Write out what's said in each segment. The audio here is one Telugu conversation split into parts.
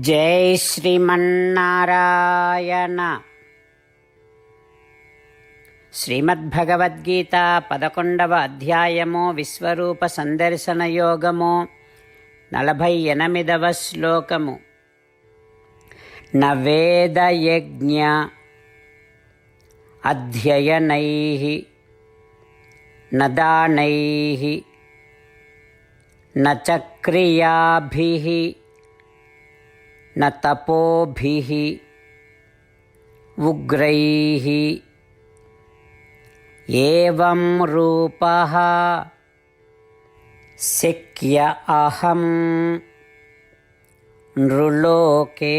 జై శ్రీమన్నారాయణ. శ్రీమద్భగవద్గీత పదకొండవ అధ్యాయము విశ్వరూప సందర్శన యోగము నలభై ఎనిమిదవ శ్లోకము. నవేదయజ్ఞ అధ్యయనై నదానై నచక్రియాభి न तपोभिः उग्रैः। एवं रूपः शक्य अहं नृलोके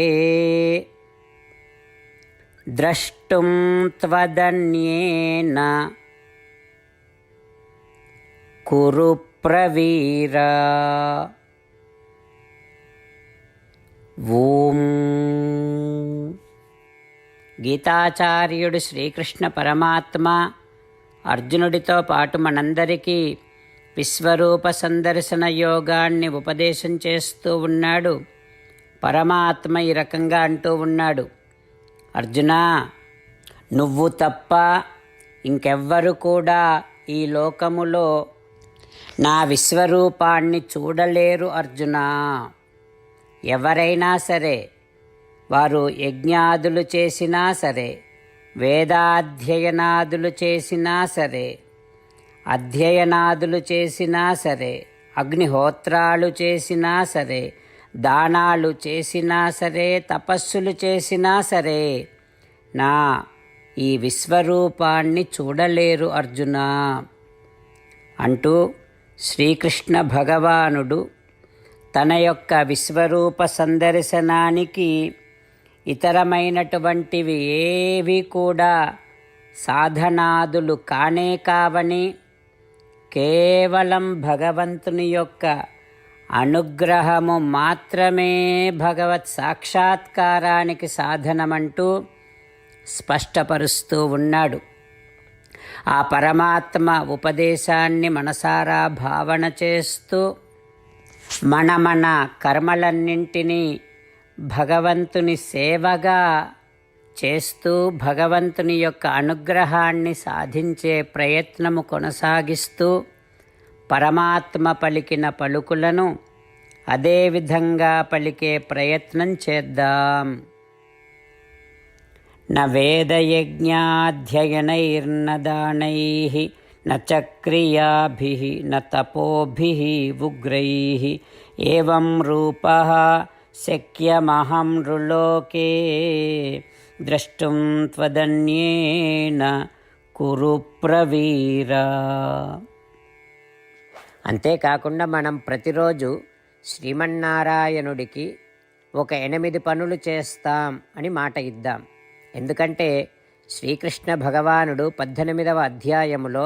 द्रष्टुं त्वदन्येन कुरु प्रवीर ఓం. గీతాచార్యుడు శ్రీకృష్ణ పరమాత్మ అర్జునుడితో పాటు మనందరికీ విశ్వరూప సందర్శన యోగాన్ని ఉపదేశం చేస్తూ ఉన్నాడు. పరమాత్మ ఈ రకంగా అంటూ ఉన్నాడు. అర్జున నువ్వు తప్ప ఇంకెవ్వరు కూడా ఈ లోకములో నా విశ్వరూపాన్ని చూడలేరు అర్జునా. ఎవరైనా సరే వారు యజ్ఞాదులు చేసినా సరే వేదాధ్యయనాదులు చేసినా సరే అధ్యయనాదులు చేసినా సరే అగ్నిహోత్రాలు చేసినా సరే దానాలు చేసినా సరే తపస్సులు చేసినా సరే నా ఈ విశ్వరూపాన్ని చూడలేరు అర్జున. అంటూ శ్రీకృష్ణ భగవానుడు తన యొక్క విశ్వరూప సందర్శనానికి ఇతరమైనటువంటివి ఏవి కూడా సాధనాదులు కానే కావని కేవలం భగవంతుని యొక్క అనుగ్రహము మాత్రమే భగవత్ సాక్షాత్కారానికి సాధనమంటూ స్పష్టపరుస్తూ ఉన్నాడు. ఆ పరమాత్మ ఉపదేశాన్ని మనసారా భావన చేస్తూ మన మన కర్మలన్నింటినీ భగవంతుని సేవగా చేస్తూ భగవంతుని యొక్క అనుగ్రహాన్ని సాధించే ప్రయత్నము కొనసాగిస్తూ పరమాత్మ పలికిన పలుకులను అదేవిధంగా పలికే ప్రయత్నం చేద్దాం. న వేదయజ్ఞాధ్యయనైర్నదానై न चक्रियाभिः न तपोभिः उग्रैः एवं रूपः शक्यमहं नृलोके ద్రష్టం త్వదన్యేన కురు ప్రవీర అంతేకాకుండా మనం ప్రతిరోజు శ్రీమన్నారాయణుడికి ఒక ఎనిమిది పనులు చేస్తాం అని మాట ఇద్దాం ఎందుకంటే శ్రీకృష్ణ భగవానుడు పద్దెనిమిదవ అధ్యాయములో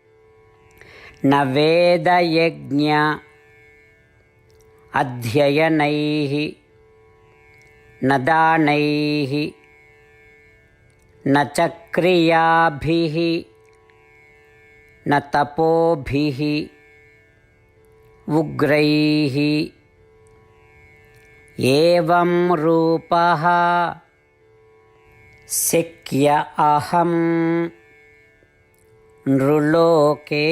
నవేదయజ్ఞ అధ్యయనైః నదానైః నచక్రియాభిః నతపోభిః ఉగ్రైః ఏవం రూపః శక్య అహం नृलोके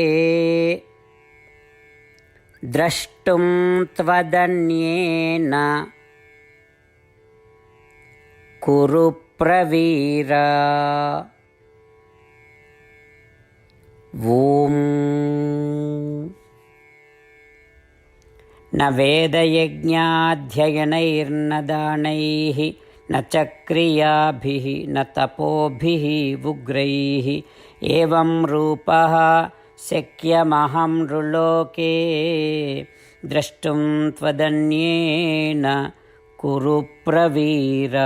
द्रष्टुं त्वदन्येन कुरु प्रवीर ॐ न वेदयज्ञाध्ययनैर्न दानैः न च क्रियाभिः न तपोभिः उग्रैः एवं रूपः शक्यमहं नृलोके द्रष्टुं त्वदन्येन कुरु प्रवीर